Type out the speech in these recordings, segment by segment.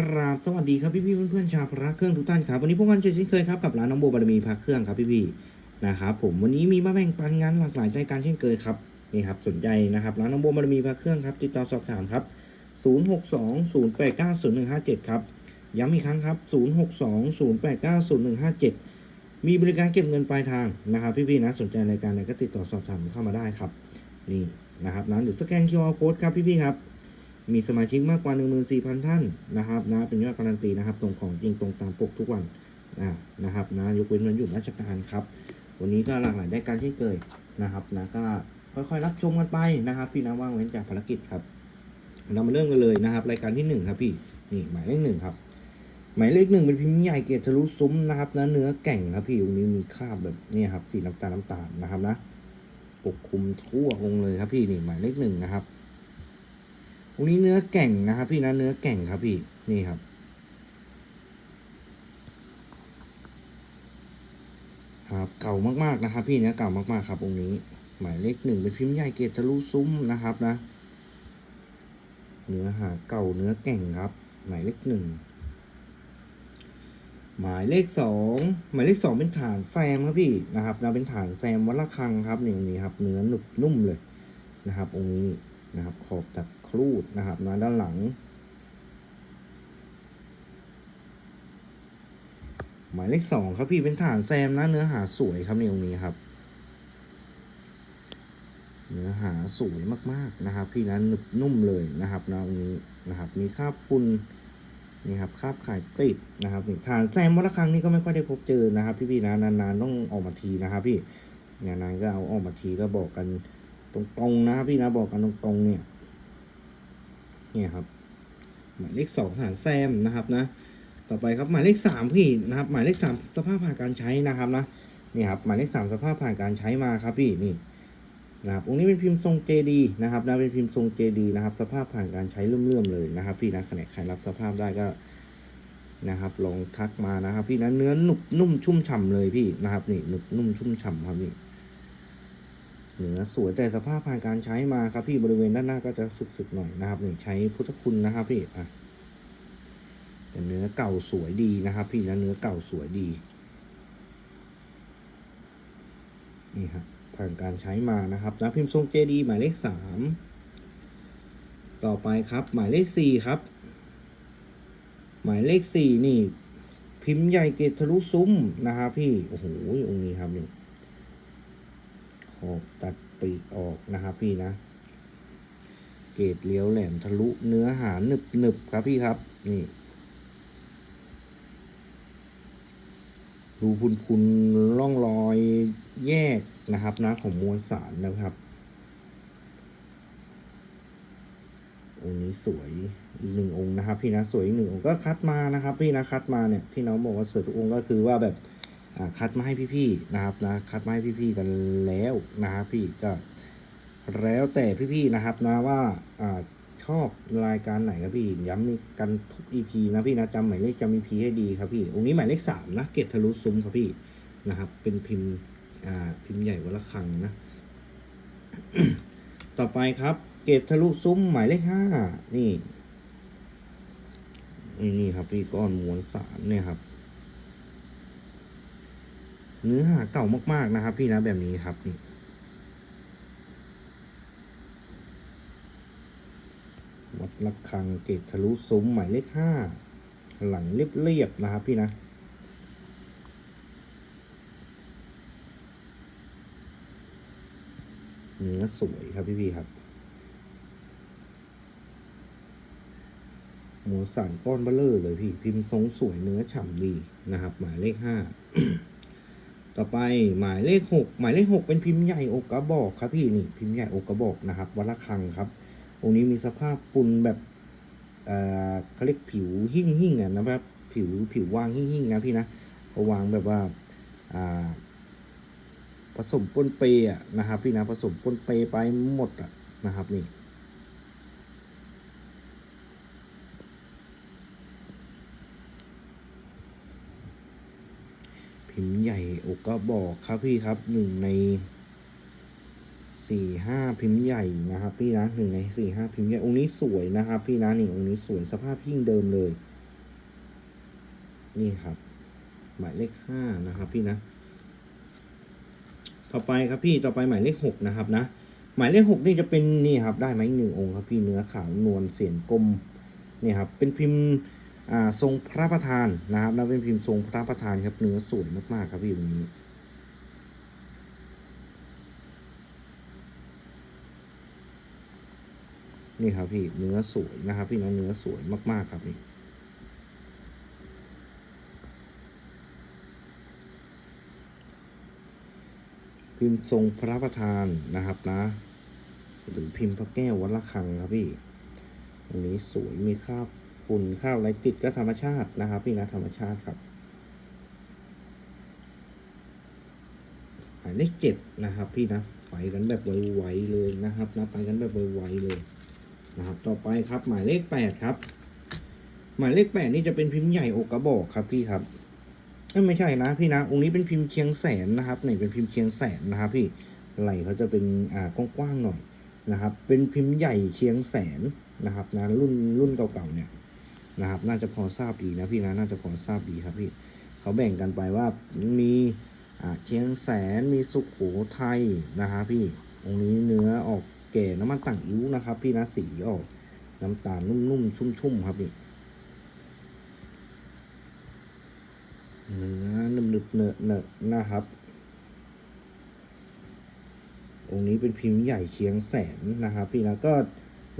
ครับสวัสดีครับพี่พี่ๆเพื่อนๆชาวพระเครื่องทุกท่านครับวันนี้พวกกันเจอเช่นเคยครับกับร้านน้องโบบารมีพระเครื่องครับพี่พี่นะครับผมวันนี้มีมาแบ่งปันงานหลากหลายรายการเช่นเคยครับนี่ครับสนใจนะครับร้านน้องโบบารมีพระเครื่องครับติดต่อสอบถามครับ 0620890157 ครับย้ำอีกครั้งครับ 0620890157 มีบริการเก็บเงินปลายทางนะครับพี่ๆนะสนใจรายการไหนก็ติดต่อสอบถามเข้ามาได้ครับนี่นะครับนะหรือสแกน QR code ครับพี่ๆครับ มีสมาชิกมากกว่า 14,000 ท่านนะครับนะเป็นยอดการันตีนะครับส่งของจริงตรงตามปกทุกวันอ่านะครับนะยกเว้นวันหยุดราชการครับ วันนี้ก็หลากหลายได้การเช่นเคยนะครับนะก็ค่อยๆรับชมกันไปนะครับ พี่นะว่างเว้นจากภารกิจครับ เรามาเริ่มกันเลยนะครับ รายการที่หนึ่งครับพี่นี่หมายเลขหนึ่งครับ หมายเลขหนึ่งเป็นพิมพ์ใหญ่เกียรติทะลุซุ้มนะครับนะเนื้อแก่งครับพี่ตรงนี้มีคราบแบบนี่ครับสีน้ำตาลน้ำตาลนะครับนะปกคลุมทั่วองเลยครับพี่นี่หมายเลขหนึ่งนะครับ รงนี้เนื้อแก่งนะครับ พี่นะเนื้อแก่งครับพี่นี่ครับ ครับ เก่ามากๆนะครับ พี่เนื้อเก่ามากๆครับองค์นี้ หมายเลขหนึ่งเป็นพิมพ์ใหญ่เกตทะลุซุ้มนะครับนะ เนื้อหาเก่าเนื้อแก่งครับ หมายเลขหนึ่งหมายเลขสองหมายเลขสองเป็นฐานแซมครับพี่นะครับนะเป็นฐานแซมวัดละคังครับนี่องนี้ครับ เนื้อหนุบนุ่มเลยนะครับ องค์นี้นะครับขอบตัด ครูดนะครับนะด้านหลัง หมายเลขสองครับพี่เป็นฐานแซมนะเนื้อหาสวยครับในองนี้ครับ เนื้อหาสวยมากๆนะครับ พี่นะหนึบนุ่มเลยนะครับนะองนี้นะครับ มีคราบปุนนี่ครับคราบขายติดนะครับฐานแซมวัดละครั้งนี่ก็ไม่ค่อยได้พบเจอนะครับ พี่ๆนะนานๆต้องออกมาทีนะครับ พี่นานๆก็เอาออกมาทีก็บอกกันตรงๆนะครับพี่นะบอกกันตรงๆเนี่ย เนี่ยครับ หมายเลขสองฐานแซมนะครับนะ ต่อไปครับหมายเลขสามพี่นะครับ หมายเลขสามสภาพผ่านการใช้นะครับนะนี่ครับหมายเลขสามสภาพผ่านการใช้มาครับพี่นี่นะครับองค์นี้เป็นพิมพ์ทรงเจดีนะครับนะเป็นพิมพ์ทรงเจดีนะครับ สภาพผ่านการใช้เลื่อมๆเลยนะครับ พี่นะขณะใครรับสภาพได้ก็นะครับลองทักมานะครับ พี่นะเนื้อหนุบนุ่มชุ่มฉ่ำเลยพี่นะครับ นี่หนุบนุ่มชุ่มฉ่ำครับนี่ เนื้อสวยแต่สภาพผ่านการใช้มาครับพี่บริเวณด้านหน้าก็จะสึกๆหน่อยนะครับนี่ใช้พุทธคุณนะครับพี่อะแต่เนื้อเก่าสวยดีนะครับ พี่นะเนื้อเก่าสวยดีนี่ครับผ่านการใช้มานะครับนะพิมพ์ทรงเจดีหมายเลขสามต่อไปครับ หมายเลขสี่ครับ หมายเลขสี่นี่ พิมพ์ใหญ่เกตทะลุซุ้มนะครับพี่โอ้โหองค์นี้ครับนี่ ขอบตัดปีกออกนะครับพี่นะ เกตเลี้ยวแหลมทะลุเนื้อหาหนึบหนึบครับพี่ครับ นี่ ดูพุนพุนร่องรอยแยกนะครับนะของมวลสารนะครับองค์นี้สวยอีกหนึ่งองค์นะครับ พี่นะสวยอีกหนึ่งองค์ก็คัดมานะครับ พี่นะคัดมาเนี่ยพี่น้องบอกว่าสวยทุกองค์ก็คือว่าแบบ คัดมาให้พี่ๆนะครับนะคัดมาให้พี่ๆกันแล้วนะครับพี่ก็แล้วแต่พี่ๆนะครับนะว่าอ่าชอบรายการไหนครับพี่ย้ำนี่กันทุก EP นะพี่นะจำหมายเลขจำ EP ให้ดีครับพี่องค์นี้หมายเลขสามนะเกตทะลุซุ้มครับพี่นะครับ เป็นพิมพ์อ่าพิมพ์ใหญ่วัดละคังนะ ต่อไปครับ เกตทะลุซุ้มหมายเลขห้านี่นี่นี่ครับพี่ก้อนมวลสารเนี่ยครับ เนื้อหาเก่ามาก ๆนะครับ พี่นะแบบนี้ครับนี่วัดระฆังเกตทะลุซุ้มหมายเลขห้าหลังเรียบๆนะครับพี่นะเนื้อสวยครับพี่พี่ๆครับ หมูสันก้อนเบลเลอร์เลยพี่ พิมพ์ทรงสวยเนื้อฉ่ำดีนะครับ หมายเลขห้า ต่อไปหมายเลขหกหมายเลขหกเป็นพิมพ์ใหญ่อกกระบอกครับพี่นี่พิมพ์ใหญ่อกกระบอกนะครับวัดระฆังครับ องค์นี้มีสภาพปุ่นแบบเอ่อเขาเรียกผิวหิ่งหิ่งอะนะครับผิวผิววางหิ่งหิ่งนะพี่นะเขาวางแบบว่าอ่าผสมปนเปอะนะครับ พี่นะผสมปนเปไปหมดอะนะครับนี่ พิมพ์ใหญ่อกก็บอกครับพี่ครับหนึ่งในสี่ห้าพิมพ์ใหญ่นะครับ พี่นะหนึ่งในสี่ห้าพิมพ์ใหญ่องค์นี้สวยนะครับ พี่นะนี่องค์นี้สวยสภาพยิ่งเดิมเลย นี่ครับ หมายเลขห้านะครับ พี่นะ ต่อไปครับพี่ต่อไปหมายเลขหกนะครับนะหมายเลขหกนี่จะเป็นนี่ครับ ได้ไหมหนึ่งองค์ครับพี่เนื้อขาวนวลเสียนกลมนี่ครับ เป็นพิมพ์ ทรงพระประธานนะครับแล้วเป็นพิมพ์ทรงพระประธานครับเนื้อสวยมากๆครับพี่ตรงนี้นี่ครับพี่เนื้อสวยนะครับ พี่นะเนื้อสวยมากๆครับพี่พิมพ์ทรงพระประธานนะครับนะ หรือพิมพ์พระแก้ววัดระฆังครับพี่อันนี้สวยมีคราบ ฝุ่นคราบอะไรติดก็ธรรมชาตินะครับพี่นะธรรมชาติครับหมายเลขเจ็ดนะครับ พี่นะไปกันแบบไวๆเลยนะครับนะไปกันแบบไวๆเลยนะครับ ต่อไปครับ หมายเลขแปดครับ หมายเลขแปดนี่จะเป็นพิมพ์ใหญ่อกกระบอกครับพี่ครับไม่ใช่นะพี่นะองค์นี้เป็นพิมพ์เชียงแสนนะครับนี่เป็นพิมพ์เชียงแสนนะครับ พี่ไหลเขาจะเป็นอ่ากว้างๆหน่อยนะครับ เป็นพิมพ์ใหญ่เชียงแสนนะครับนะรุ่นรุ่นเก่าๆเนี่ย นะครับ น่าจะพอทราบดีนะพี่นะน่าจะพอทราบดีครับพี่เขาแบ่งกันไปว่ามีเชียงแสนมีสุขโขทัยนะครับพี่องค์นี้เนื้อออกแก่น้ำมันต่างอิ้วนะครับ พี่นะสีออกน้ำตาลนุ่มๆชุ่มๆครับพี่เนื้อหนึบๆเนอะเนอะนะครับ องค์นี้เป็นพิมพ์ใหญ่เชียงแสนนะครับ พี่นะก็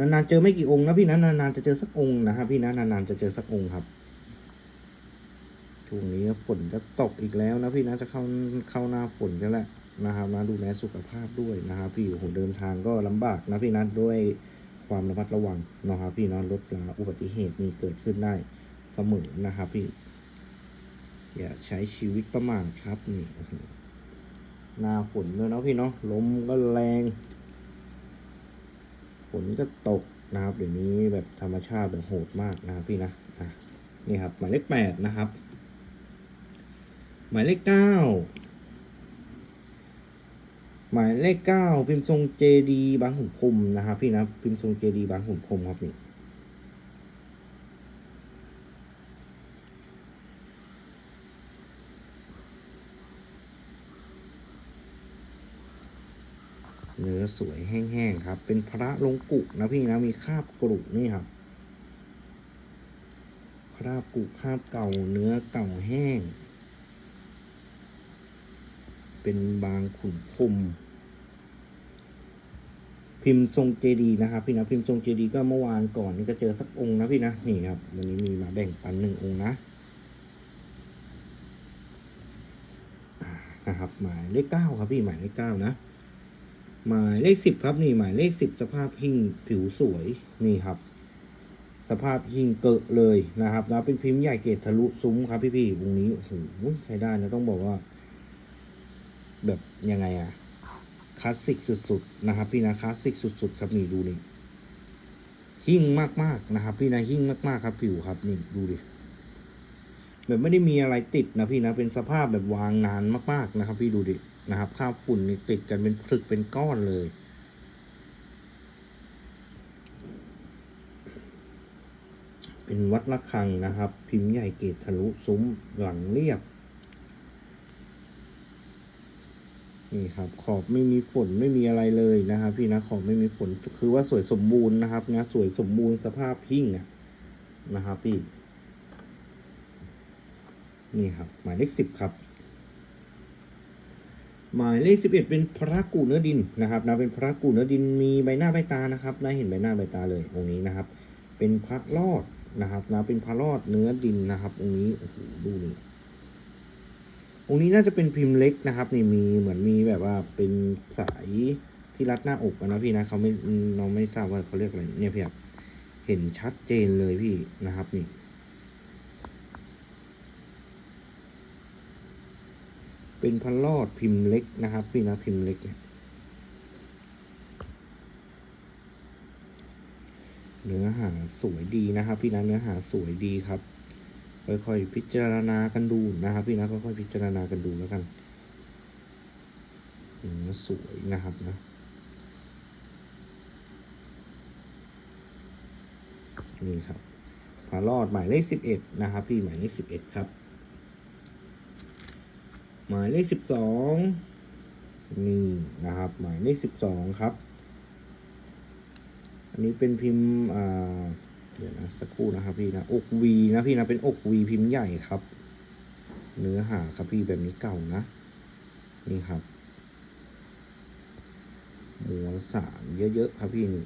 นานๆเจอไม่กี่องค์นะพี่นะนานๆจะเจอสักองค์นะครับพี่นะนานๆจะเจอสักองค์ครับช่วงนี้ฝนจะตกอีกแล้วนะพี่นะจะเข้าเข้าหน้าฝนกันแล้วนะครับนะดูแลสุขภาพด้วยนะครับพี่โอ้โหเดินทางก็ลำบากนะพี่นะด้วยความระมัดระวังนะครับพี่นาะลดละอุบัติเหตุมีเกิดขึ้นได้เสมอนะครับพี่ อย่าใช้ชีวิตประมาทครับนี่หหน้าฝนด้วยเนาะพี่เนาะลมก็แรง ฝนก็ตกนะครับเดี๋ยวนี้แบบธรรมชาติแบบโหดมากนะครับพี่นะอะนี่ครับ หมายเลขแปดนะครับ หมายเลขเก้าหมายเลขเก้าพิมพ์ทรงเจดีบางขุนพรมนะครับพี่นะพิมพ์ทรงเจดีบางขุนพรมครับนี่ อสวยแห้งๆครับ เป็นพระลงกุนะพี่นะมีคราบกรุนี่ครับ คราบกุคราบเก่าเนื้อเก่าแห้ง เป็นบางขุนพรหมพิมพ์ทรงเจดีนะครับพี่นะพิมพ์ทรงเจดีก็เมื่อวานก่อนนี่ก็เจอสักองค์นะพี่นะนี่ครับวันนี้มีมาแบ่งปันหนึ่งองค์นะนะครับหมายเลขเก้าครับพี่หมายเลขเก้านะ หมายเลขสิบครับนี่หมายเลขสิบสภาพหิ้งผิวสวยนี่ครับ สภาพหิ้งเกอะเลยนะครับ แล้วเป็นพิมพ์ใหญ่เกตทะลุซุ้มครับพี่พี่ๆวงนี้โอ้โหใช้ได้นะต้องบอกว่า แบบยังไงอะคลาสสิกสุดๆนะครับ พี่นะคลาสสิกสุดๆ ครับนี่ดูนี่หิ้งมากๆนะครับ พี่นะหิ้งมากๆครับ ผิวครับนี่ดูดิแบบไม่ได้มีอะไรติดนะพี่นะเป็นสภาพแบบวางนานมากๆนะครับ พี่ดูดิ นะครับข้าวฝุ่นนี่ติดกันเป็นผลึกเป็นก้อนเลย เป็นวัดระฆังนะครับ พิมพ์ใหญ่เกตทะลุซุ้มหลังเรียบนี่ครับ ขอบไม่มีฝนไม่มีอะไรเลยนะครับ พี่นะขอบไม่มีฝนคือว่าสวยสมบูรณ์นะครับนะสวยสมบูรณ์สภาพพิ้งอะนะครับพี่ นี่ครับ หมายเลขสิบครับ หมายเลขสิบเอ็ดเป็นพระกูเนื้อดินนะครับนะเป็นพระกูเนื้อดินมีใบหน้าใบตานะครับนะเห็นใบหน้าใบตาเลยองนี้นะครับ เป็นพระรอดนะครับนะเป็นพระรอดเนื้อดินนะครับองนี้โอ้โหดูนี่องค์นี้น่าจะเป็นพิมพ์เล็กนะครับนี่มีเหมือนมีแบบว่าเป็นสายที่รัดหน้าอกนะพี่นะเขาไม่เราไม่ทราบว่าเขาเรียกอะไรเนี่ยพี่ครับเห็นชัดเจนเลยพี่นะครับนี่ เป็นพันลอดพิมพ์เล็กนะครับ พี่นะพิมพ์เล็กเนี่ยเนื้อหาสวยดีนะครับ พี่นะเนื้อหาสวยดีครับ ค่อยๆพิจารณากันดูนะครับ พี่นะค่อยๆพิจารณากันดูแล้วกันเนื้อสวยนะครับนะนี่ครับพารอดหมายเลขสิบเอ็ดนะครับ พี่หมายเลขสิบเอ็ดครับ หมายเลขสิบสองนี่นะครับ หมายเลขสิบสองครับ อันนี้เป็นพิมพ์อ่าเดี๋ยวนะสักครู่นะครับพี่นะอกวีนะพี่นะเป็นอกวีพิมพ์ใหญ่ครับ เนื้อหาครับพี่แบบนี้เก่านะ นี่ครับหมวลสารเยอะๆครับพี่นี่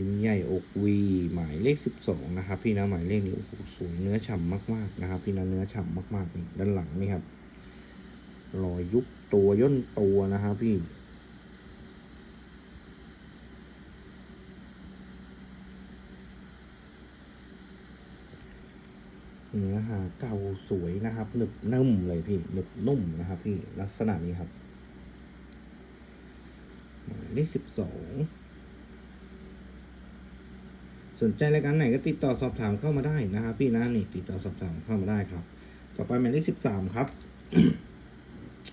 พิมพ์ใหญ่อกวีหมายเลขสิบสองนะครับ พี่นะหมายเลขนี้โอ้โหสวยเนื้อฉ่ำมากๆนะครับ พี่นะเนื้อฉ่ำมากๆนี่ด้านหลังนี่ครับรอยยุบตัวย่นตัวนะครับพี่เนื้อหาเก่าสวยนะครับหนึบนุ่มเลยพี่หนึบนุ่มนะครับ พี่ลักษณะนี้ครับหมายเลขสิบสอง สนใจรายการไหนก็ติดต่อสอบถามเข้ามาได้นะครับพี่นะนี่ติดต่อสอบถามเข้ามาได้ครับ ต่อไปหมายเลขสิบสามครับ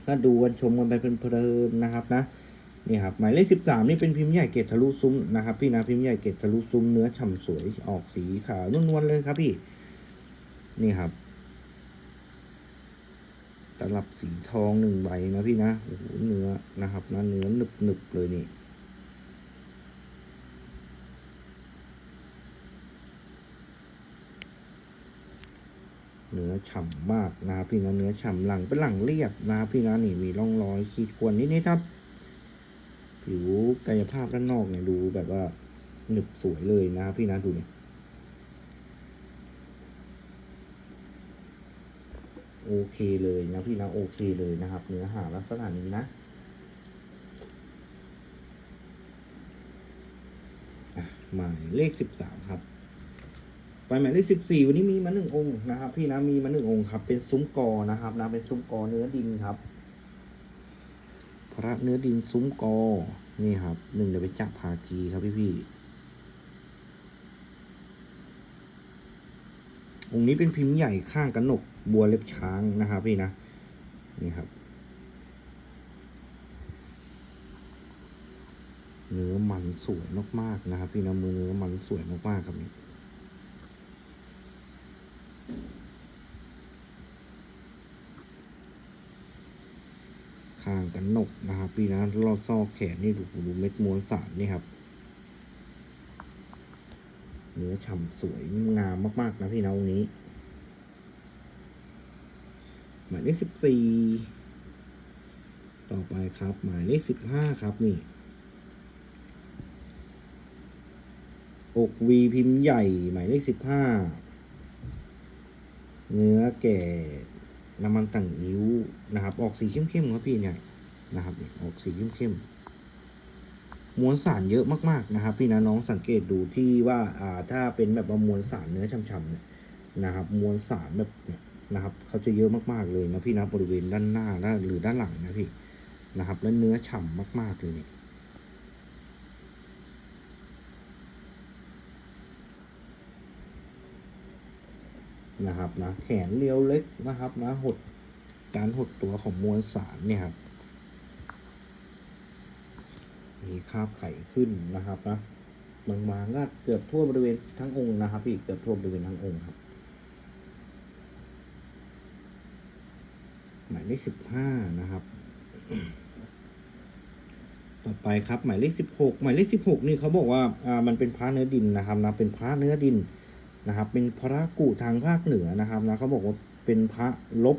ก็ดูกันชมกันไปเพลินๆนะครับนะนี่ครับหมายเลขสิบสามนี่เป็นพิมพ์ใหญ่เกตทะลุซุ้มนะครับ พี่นะพิมพ์ใหญ่เกตทะลุซุ้มเนื้อฉ่ำสวยออกสีขาวนวลๆเลยครับพี่ นี่ครับตลับสีทองหนึ่งใบนะพี่นะโอ้โหเนื้อนะครับนะเนื้อหนึบๆเลยนี่ เนื้อฉ่ำมากนะพี่นะเนื้อฉ่ำหลังเป็นหลังเรียบนะพี่นะนี่มีร่องรอยขีดข่วนนิดนิดครับ ผิวกายภาพด้านนอกเนี่ยดูแบบว่าหนึบสวยเลยนะพี่นะดูเนี่ยโอเคเลยนะพี่นะโอเคเลยนะครับ เนื้อหาลักษณะนี้นะหมายเลขสิบสามครับ ไปหมายเลขสิบสี่วันนี้มีมาหนึ่งองค์นะครับ พี่นะมีมาหนึ่งองค์ครับ เป็นซุ้มกอนะครับนะเป็นซุ้มกอเนื้อดินครับ พระเนื้อดินซุ้มกอนี่ครับหนึ่งเดี๋ยวไปจับพากีครับพี่พี่ๆองค์นี้เป็นพิมพ์ใหญ่ข้างกระหนกบัวเล็บช้างนะครับ พี่นะนี่ครับ เนื้อมันสวยมากๆนะครับ พี่นะมือเนื้อมันสวยมากๆครับนี่ ข้างกันนกนะครับพี่นะลอดซอกแขนนี่ดูดูเม็ดม้วลสารนี่ครับ เนื้อฉ่ำสวยงามมาก ๆ นะพี่นะองค์นี้หมายเลขสิบสี่ต่อไปครับ หมายเลขสิบห้าครับนี่ อกวีพิมพ์ใหญ่ หมายเลขสิบห้า เนื้อแก่น้ำมันต่างนิ้วนะครับ ออกสีเข้มๆครับพี่เนี่ยนะครับออกสีเข้มๆมวลสารเยอะมากๆนะครับ พี่นะน้องสังเกตดูที่ว่าอ่าถ้าเป็นแบบมวลสารเนื้อช่ำๆเนี่ยนะครับ มวลสารแบบเนี่ยนะครับเขาจะเยอะมากๆเลยนะพี่นะบริเวณด้านหน้าหรือด้านหลังนะพี่นะครับ แล้วเนื้อฉ่ำมากๆเลยเนี่ย นะครับนะแขนเรียวเล็กนะครับนะหดการหดตัวของมวลสารเนี่ยครับมีคราบไข่ขึ้นนะครับนะบางๆก็เกือบทั่วบริเวณทั้งองค์นะครับพี่เกือบทั่วบริเวณทั้งองค์ครับหมายเลขสิบห้านะครับ ต่อไปครับหมายเลขสิบหกหมายเลขสิบหกนี่เขาบอกว่าอ่ามันเป็นพระเนื้อดินนะครับนะเป็นพระเนื้อดิน นะครับ เป็นพระกุทางภาคเหนือนะครับนะเขาบอกว่าเป็นพระลบ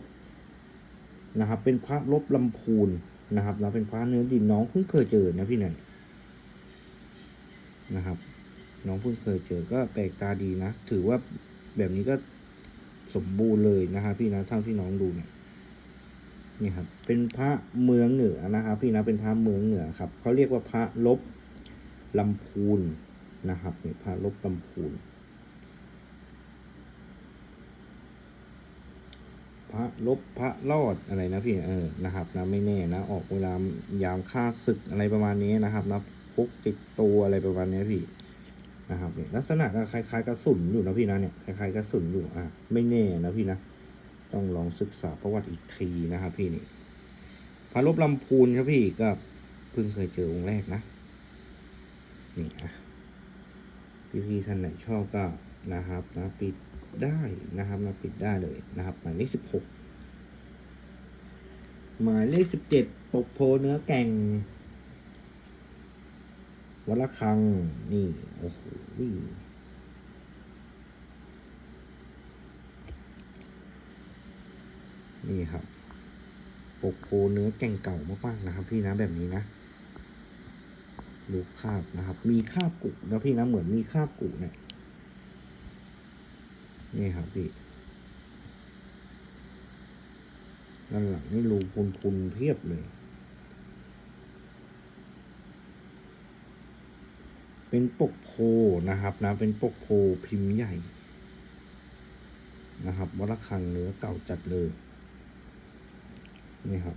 นะครับ เป็นพระลบลำพูนนะครับนะเป็นพระเนื้อดินน้องเพิ่งเคยเจอนะพี่นันนะครับ น้องเพิ่งเคยเจอก็แปลกตาดีนะถือว่าแบบนี้ก็สมบูรณ์เลยนะครับพี่นะเท่าที่น้องดูเนี่ยนี่ครับเป็นพระเมืองเหนือนะครับ พี่นะเป็นพระเมืองเหนือครับเขาเรียกว่าพระลบลำพูนนะครับนี่พระลบลำพูน ระลบพระรอดอะไรนะพี่เออนะครับนะไม่แน่นะ ออกเวลายามฆ่าศึกอะไรประมาณนี้นะครับนะพกติดตัวอะไรประมาณนี้พี่นะครับเนี่ยลักษณะก็คล้ายๆกระสุนอยู่นะพี่นะเนี่ยคล้ายๆกระสุนอยู่อะไม่แน่นะพี่นะต้องลองศึกษาประวัติอีกทีนะครับพี่นี่พระลบลำพูนครับพี่ก็เพิ่งเคยเจอองค์แรกนะนี่อะพี่ๆท่านไหนชอบก็นะครับนะปิด ได้นะครับนะปิดได้เลยนะครับหมายเลขสิบหกหมายเลขสิบเจ็ดปกโพเนื้อแก่งวัละคังนี่โอ้โหนี่ครับปกโพเนื้อแก่งเก่ามากๆนะครับ พี่นะแบบนี้นะดูคาบนะครับ มีคาบกุนะพี่นะเหมือนมีคาบกุเนี่ย นี่ครับพี่ด้านหลังนี่รูพุนพุนๆเพียบเลย เป็นปกโพนะครับนะ เป็นปกโพพิมพ์ใหญ่ นะครับวัดระฆังเนื้อเก่าจัดเลย นี่ครับ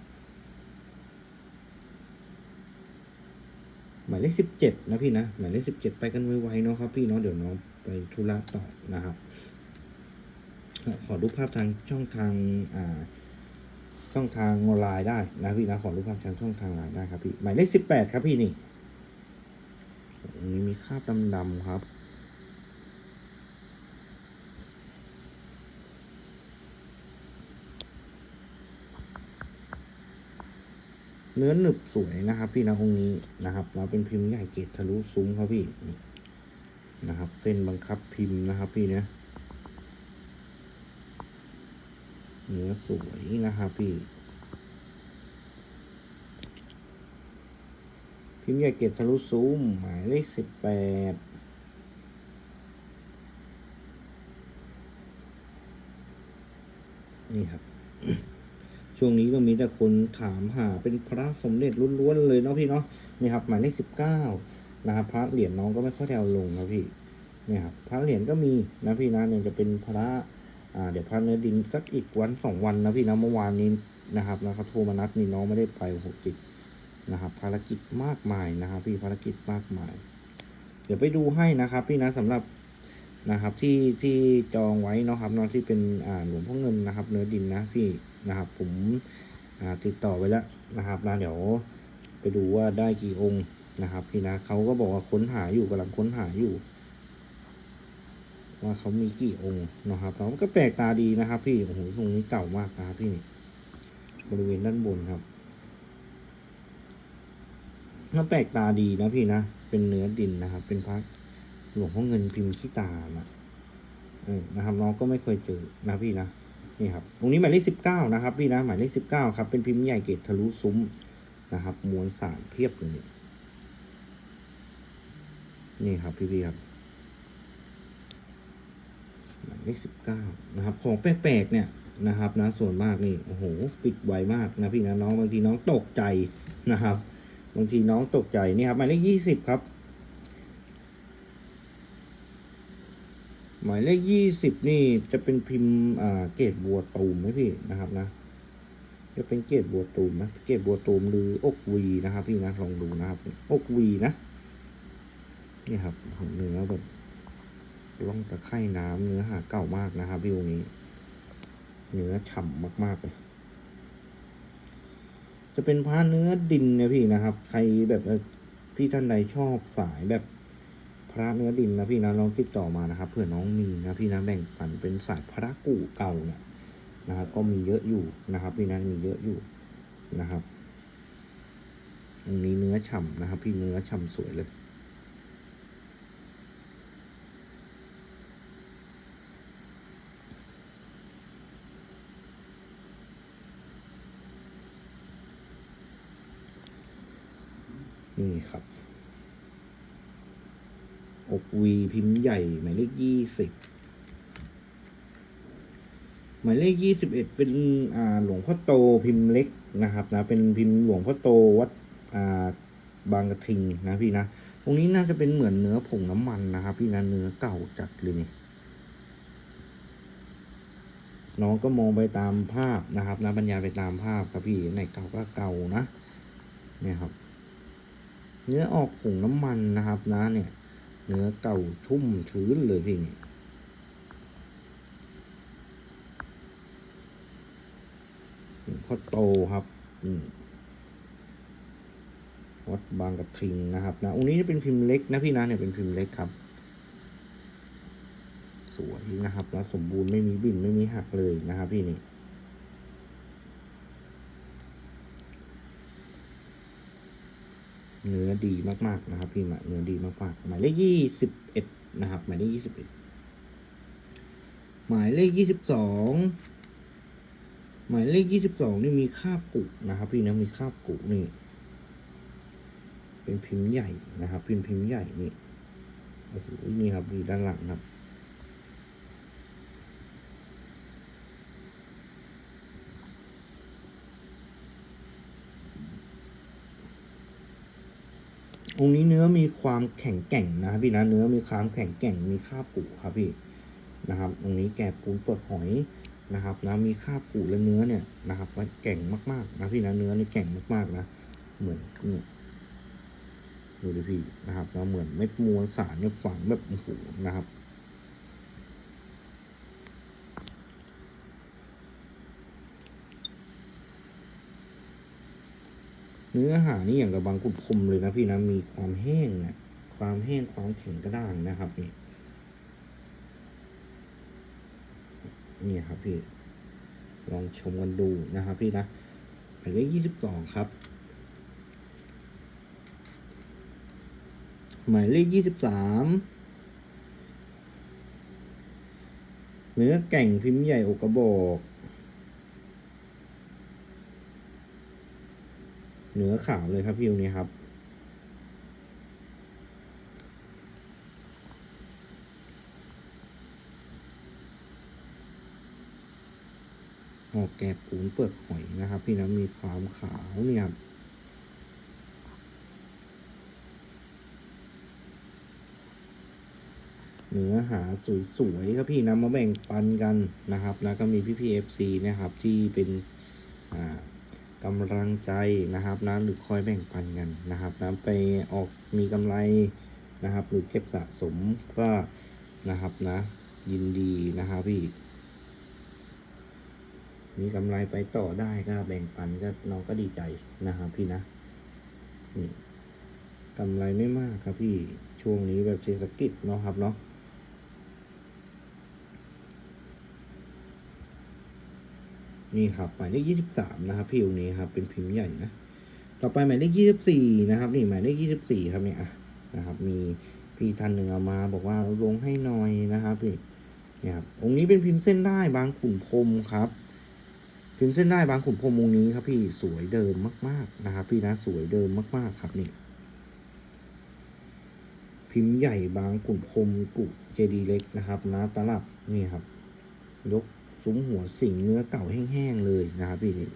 หมายเลขสิบเจ็ดนะพี่นะ หมายเลขสิบเจ็ดไปกันไวๆเนาะครับพี่เนาะ เดี๋ยวน้องไปธุระต่อนะครับ ขอรูปภาพทางช่องทางอ่าช่องทางออนไลน์ได้นะพี่นะขอรูปภาพทางช่องทางออนไลน์ได้ครับพี่หมายเลขสิบแปดครับพี่นี่นี้มีคราบดำๆครับเนื้อหนึบสวยนะครับ พี่นะองนี้นะครับ เราเป็นพิมพ์ใหญ่เกตทะลุซุ้มครับพี่นี่นะครับ เส้นบังคับพิมพ์นะครับ พี่เนี่ย เนื้อสวยนะครับพี่พิมพ์ใหญ่เกตทะลุซุ้มหมายเลขสิบแปดนี่ครับ ช่วงนี้ก็มีแต่คนถามหาเป็นพระสมเด็จล้วนๆเลยเนาะพี่เนาะนี่ครับ หมายเลขสิบเก้านะครับพระเหรียญน้องก็ไม่ค่อยได้เอาลงนะพี่นี่ครับพระเหรียญก็มีนะพี่นะเนี่ยจะเป็นพระ อ่าเดี๋ยวพระเนื้อดินสักอีกวันสองวันนะพี่นะเมื่อวานนี้นะครับนะครับโทรมานัดนี่น้องไม่ได้ไปหกจิตนะครับ ภารกิจมากมายนะครับ พี่ภารกิจมากมาย เดี๋ยวไปดูให้นะครับ พี่นะสำหรับนะครับที่ที่จองไว้นะครับนาะที่เป็นอ่าหลวงพ่อเงินนะครับ เนื้อดินนะพี่นะครับ ผมอ่าติดต่อไว้แล้วนะครับนะเดี๋ยวไปดูว่าได้กี่องค์นะครับ พี่นะเขาก็บอกว่าค้นหาอยู่กำลังค้นหาอยู่ ว่าเขามีกี่องค์นะครับแล้วก็แปลกตาดีนะครับ พี่โอ้โหตรงนี้เก่ามากนะครับพี่บริเวณด้านบนครับน่าแปลกตาดีนะพี่นะเป็นเนื้อดินนะครับ เป็นพระหลวงพ่อเงินพิมพ์ขี้ตานะเออนะครับน้องก็ไม่เคยเจอนะพี่นะนี่ครับตรงนี้หมายเลขสิบเก้านะครับ พี่นะหมายเลขสิบเก้าครับ เป็นพิมพ์ใหญ่เกตทะลุซุ้มนะครับมวลสารเพียบเลยนี่ครับพี่พี่ๆครับ เลขสิบเก้านะครับ ของแปลกๆเนี่ยนะครับนะส่วนมากนี่โอ้โหปิดไวมากนะพี่นะน้องบางทีน้องตกใจนะครับ บางทีน้องตกใจนี่ครับหมายเลขยี่สิบครับ หมายเลขยี่สิบนี่จะเป็นพิมพ์อ่าเกตบัวตูมไหมพี่นะครับนะจะเป็นเกตบัวตูมนะเกตบัวตูมหรืออกวีนะครับ พี่นะลองดูนะครับอกวีนะนี่ครับของเนื้อแบบ ล่องตะไคร่น้ำเนื้อหาเก่ามากนะครับพี่องค์นี้ เนื้อฉ่ำมากๆเลยจะเป็นผ้าเนื้อดินนี่ยพี่นะครับ ใครแบบพี่ท่านใดชอบสายแบบพระเนื้อดินนะพี่นะลองติดต่อมานะครับเผื่อน้องมีนะพี่นะแบ่งปันเป็นสายพระกู่เก่าเนี่ยนะครับก็มีเยอะอยู่นะครับพี่นะมีเยอะอยู่นะครับอันนี้เนื้อฉ่ำนะครับ พี่เนื้อฉ่ำสวยเลย นี่ครับอกวีพิมพ์ใหญ่ หมายเลขยี่สิบหมายเลขยี่สิบเอ็ดเป็นอ่าหลวงพ่อโตพิมพ์เล็กนะครับนะเป็นพิมพ์หลวงพ่อโตวัดอ่าบางกระทิงนะพี่นะตรงนี้น่าจะเป็นเหมือนเนื้อผงน้ำมันนะครับ พี่นะเนื้อเก่าจัดเลยนี่น้องก็มองไปตามภาพนะครับนะบรรยายไปตามภาพครับพี่ไหนเก่าก็เก่านะเนี่ยครับ เนื้อออกผงน้ำมันนะครับนะเนี่ย เนื้อเก่าชุ่มชื้นเลยพี่นี่หลวงพ่อโตครับ อืมวัดบางกระทิงนะครับนะองค์นี้จะเป็นพิมพ์เล็กนะพี่นะเนี่ยเป็นพิมพ์เล็กครับ สวยนะครับแล้วสมบูรณ์ไม่มีบิ่นไม่มีหักเลยนะครับพี่นี่ เนื้อดีมากๆนะครับ พี่หมายเนื้อดีมากๆ หมายเลขยี่สิบเอ็ดนะครับ หมายเลขยี่สิบเอ็ดหมายเลขยี่สิบสองหมายเลขยี่สิบสองนี่มีคาบกุนะครับ พี่นะมีคาบกุนี่ เป็นพิมพ์ใหญ่นะครับเป็นพิมพ์ใหญ่นี่โอ้โหนี่ครับดูด้านหลังครับ องค์นี้เนื้อมีความแข็งแกร่งนะครับพี่นะเนื้อมีความแข็งแกร่งมีคาบกุครับพี่นะครับ ตรงนี้แกะปูนเปลือกหอยนะครับนะมีคาบกุและเนื้อเนี่ยนะครับว่าแข่งมากๆนะพี่นะเนื้อนี่แข่งมากๆนะเหมือนเนี่ยดูดิพี่นะครับนะเหมือนเม็ดมวลสารเนี่ยฝังแบบโอ้โหนะครับ เนื้อหานี่อย่างกับบางกุดคมเลยนะพี่นะมีความแห้งนะความแห้งความแข็งกระด้างนะครับนี่นี่ครับพี่ลองชมกันดูนะครับพี่นะหมายเลขยี่สิบสองครับ หมายเลขยี่สิบสามเนื้อแก่งพิมพ์ใหญ่อกกระบอก เนื้อขาวเลยครับพี่ตรงนี้ครับ ออกแกะปูนเปลือกหอยนะครับ พี่นะมีความขาวเนี่ยครับเนื้อหาสวยๆครับพี่นะมาแบ่งปันกันนะครับ แล้วก็มีพี่พีเอฟซีนะครับที่เป็นอ่า กำลังใจนะครับนะหรือคอยแบ่งปันกันนะครับนะไปออกมีกำไรนะครับ หรือเก็บสะสมก็นะครับนะ ยินดีนะครับพี่ มีกำไรไปต่อได้ก็แบ่งปันก็น้องก็ดีใจนะครับพี่นะนี่กำไรไม่มากครับพี่ช่วงนี้แบบเศรษฐกิจเนาะครับเนาะ นี่ครับหมายเลขยี่สิบสามนะครับพี่องค์นี้ครับเป็นพิมพ์ใหญ่นะ ต่อไปหมายเลขยี่สิบสี่นะครับ นี่หมายเลขยี่สิบสี่ครับเนี่ยนะครับ มีพี่ท่านหนึ่งเอามา บอกว่าลงให้หน่อยนะครับพี่เนี่ยครับองค์นี้เป็นพิมพ์เส้นได้บางขุนพรมครับ พิมพ์เส้นได้บางขุนพรมองค์นี้ครับ พี่สวยเดิมมาก ๆ นะครับ พี่นะสวยเดิมมาก ๆ ครับนี่พิมพ์ใหญ่บางขุนพรมกุเจดีเล็กนะครับนะตลับนี่ครับ ยก ซุ้มหัวสิงเนื้อเก่าแห้งๆเลยนะครับพี่นี่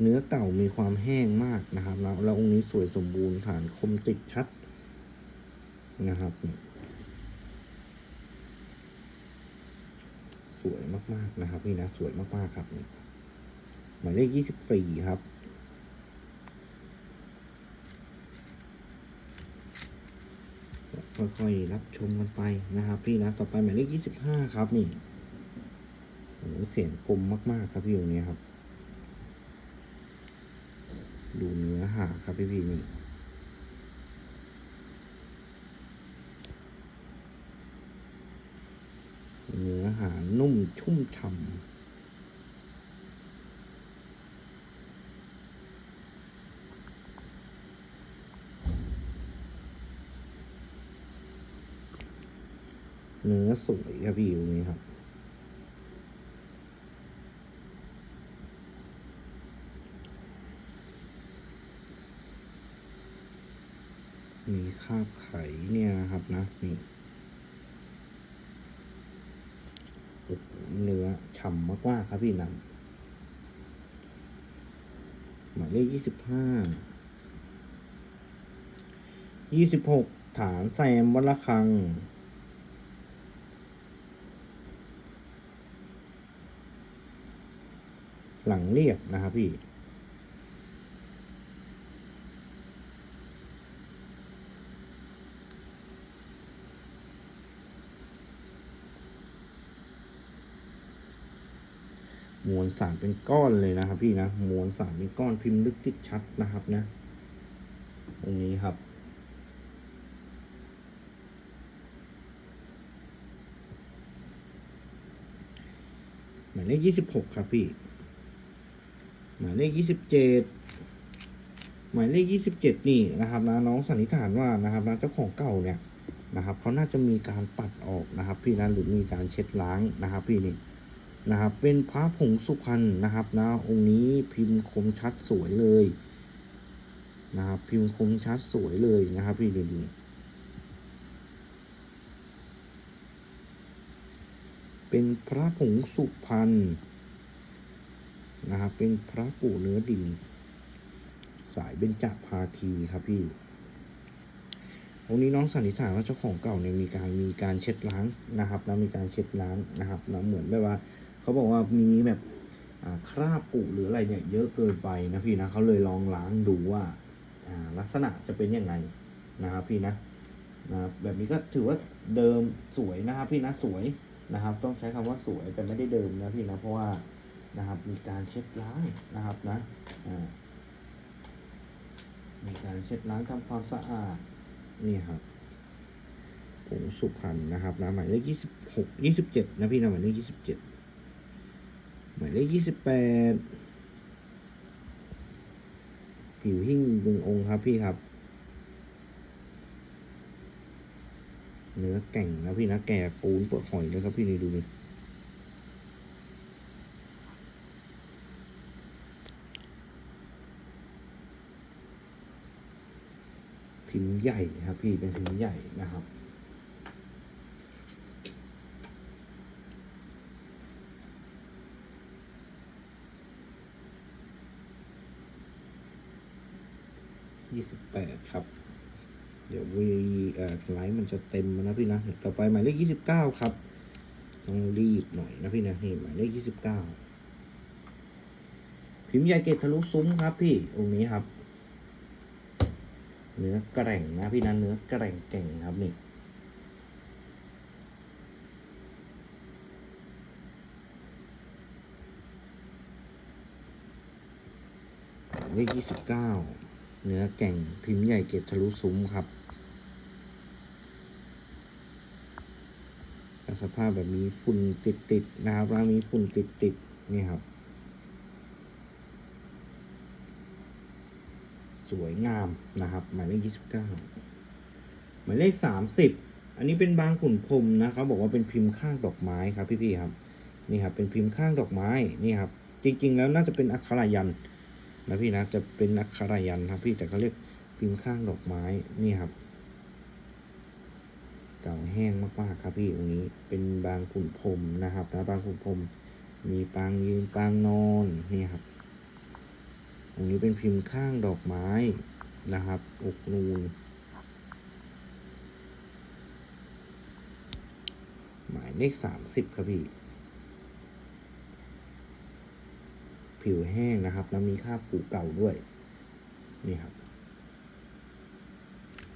เนื้อเก่ามีความแห้งมากนะครับ แล้วแล้วองค์นี้สวยสมบูรณ์ฐานคมติดชัดนะครับสวยมากๆนะครับ นี่นะสวยมากๆครับหมายเลขยี่สิบสี่ครับ ค่อยๆรับชมกันไปนะครับ พี่นะต่อไปหมายเลขยี่สิบห้าครับนี่โอ้เสียงคมมาก ๆ ครับพี่ตรงนี้ครับ ดูเนื้อหาครับพี่พี่นี่เนื้อหานุ่มชุ่มฉ่ำ เนื้อสวยครับพี่ตรงนี้ครับ มีคาบไข่เนี่ยครับนะ นี่เนื้อฉ่ำมากๆครับพี่นำหมายเลขยี่สิบห้า ยี่สิบหกฐานแซมวัดระฆัง หลังเรียบนะครับพี่ มวลสารเป็นก้อนเลยนะครับพี่นะ มวลสารเป็นก้อนพิมพ์ลึกติดชัดนะครับนะ ตรงนี้ครับหมายเลขยี่สิบหกครับพี่ หมายเลขยี่สิบเจ็ดหมายเลขยี่สิบเจ็ดนี่นะครับนะน้องสันนิษฐานว่านะครับนะเจ้าของเก่าเนี่ยนะครับเขาน่าจะมีการปัดออกนะครับ พี่นะหรือมีการเช็ดล้างนะครับ พี่นี่นะครับเป็นพระผงสุพรรณนะครับนะองค์นี้พิมพ์คมชัดสวยเลยนะครับพิมพ์คมชัดสวยเลยนะครับ พี่ดูดูเป็นพระผงสุพรรณ นะครับเป็นพระปู่เนื้อดินสายเบญจภาคีครับพี่องค์นี้น้องสันนิษฐานว่าเจ้าของเก่าเนี่ยมีการมีการเช็ดล้างนะครับแล้วมีการเช็ดล้างนะครับแล้วเหมือนแบบว่าเขาบอกว่ามีแบบคราบปุหรืออะไรเนี่ยเยอะเกินไปนะพี่นะเขาเลยลองล้างดูว่าลักษณะจะเป็นยังไงนะครับพี่นะนะแบบนี้ก็ถือว่าเดิมสวยนะครับพี่นะสวยนะครับ ต้องใช้คำว่าสวยแต่ไม่ได้เดิมนะพี่นะเพราะว่า นะครับ มีการเช็ดล้างนะครับนะมีการเช็ดล้างทำความสะอาดนี่ครับผงสุพรรณนะครับนะหมายเลขยี่สิบหกยี่สิบเจ็ดนะพี่นะหมายเลขยี่สิบเจ็ดหมายเลขยี่สิบแปดผิวหิ้งหนึ่งองค์ครับพี่ครับ เนื้อแก่งนะพี่นะแก่ปูนเปลือกหอยเลยครับพี่นี่ดูนี่พิมพ์ ใหญ่ครับ พี่เป็นพิมพ์ใหญ่นะครับ ยี่สิบแปดครับ เดี๋ยววีเอ่อไลฟ์มันจะเต็มนะพี่นะ ต่อไปหมายเลขยี่สิบเก้าครับ ต้องรีบหน่อยนะพี่นะนี่หมายเลขยี่สิบเก้าพิมพ์ใหญ่เกตทะลุซุ้มครับพี่องค์นี้ครับ เนื้อแกร่งนะพี่นะเนื้อแกร่งเก่งครับนี่เลขยี่สิบเก้าเนื้อแก่งพิมพ์ใหญ่เกตทะลุซุ้มครับสภาพแบบมีฝุ่นติดติดๆนะครับแล้วมีฝุ่นติดติดๆนี่ครับ สวยงามนะครับ หมายเลขยี่สิบเก้าหมายเลขสามสิบอันนี้เป็นบางขุนพรมนะเขาบบอกว่าเป็นพิมพ์ข้างดอกไม้ครับพี่ๆครับนี่ครับเป็นพิมพ์ข้างดอกไม้นี่ครับ จริง ๆ แล้วน่าจะเป็นอักขระยันนะพี่นะจะเป็นอักขระยันครับพี่แต่เขาเรียกพิมพ์ข้างดอกไม้นี่ครับเก่าแห้งมากๆครับพี่ตรงนี้เป็นบางขุนพรมนะครับนะบางขุนพรมมีปางยืนปางนอนนี่ครับ ตรงนี้เป็นพิมพ์ข้างดอกไม้นะครับอกนูนหมายเลขสามสิบครับพี่ผิวแห้งนะครับ แล้วมีคราบปูเก่าด้วย นี่ครับ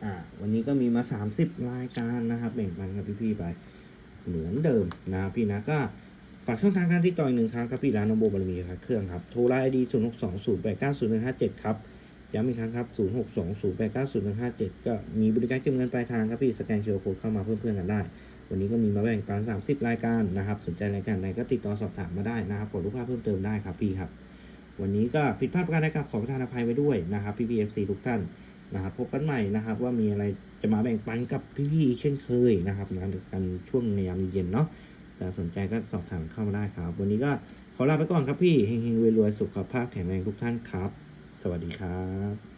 อ่า วันนี้ก็มีมาสามสิบรายการนะครับแบ่งปันกับพี่ๆไป เหมือนเดิมนะพี่นะก็ ฝากช่องทางการที่ต่อยหนึ่งครั้งครับพี่ร้านนโบบารมีครับเครื่องครับ โทรไลน์ไอดีศูนย์หกสองศูนย์แปดเก้าศูนย์หนึ่งห้าเจ็ดครับย้ำอีกครั้งครับศูนย์หกสองศูนย์แปดเก้าศูนย์หนึ่งห้าเจ็ดก็มีบริการเก็บเงินปลายทางครับพี่ สแกนเชียร์โค้ดเข้ามาเพื่อนๆกันได้ วันนี้ก็มีมาแบ่งปันสามสิบรายการนะครับ สนใจรายการไหนก็ติดต่อสอบถามมาได้นะครับกดรูปภาพเพิ่มเติมได้ครับพี่ครับ วันนี้ก็ผิดพลาดประการใดครับขอประทานอภัยไว้ด้วยนะครับพี่พีเอฟซีทุกท่านนะครับพบกันใหม่นะครับว่ามีอะไรจะมาแบ่งปันกับพี่ๆเช่นเคยนะครับนกันช่วงในยามเย็นเนาะ แต่สนใจก็สอบถามเข้ามาได้ครับ วันนี้ก็ขอลาไปก่อนครับพี่เฮงๆรวยๆสุขภาพแข็งแรงทุกท่านครับ สวัสดีครับ